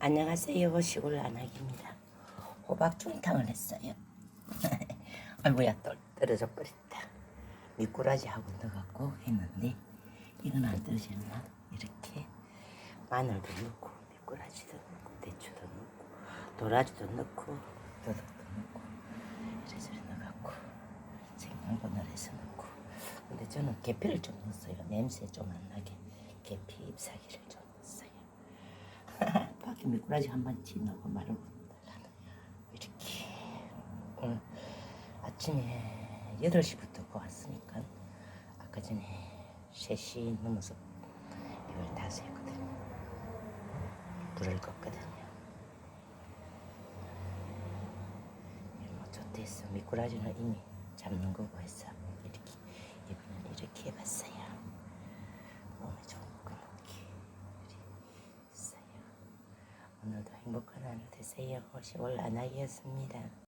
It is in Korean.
안녕하세요. 시골 안학입니다. 호박 중탕을 했어요. 아또 떨어져 버렸다. 미꾸라지하고 넣어갖고 했는데 이건 안 떨어졌나? 이렇게 마늘도 넣고 미꾸라지도 넣고 대추도 넣고 도라지도 넣고 도덕도 넣고 이래저래 넣어갖고 생강분을 해서 넣고 근데 저는 계피를 좀 넣었어요. 냄새 좀 안 나게 계피 잎사귀를. 밖에 미꾸라지 한 번씩 넣고 말고 이렇게 오늘 아침에 8시부터 왔으니까 아까 전에 3시 넘어서 이걸 다 샜거든요. 불을 껐거든요. 뭐 좋댔어. 미꾸라지는 이미 잡는 거고 해서 이렇게 이번엔 이렇게 해봤어요 몸에 좋은 거 먹기 있어요 오늘도 행복한 하루 되세요. 10월 안하기였습니다.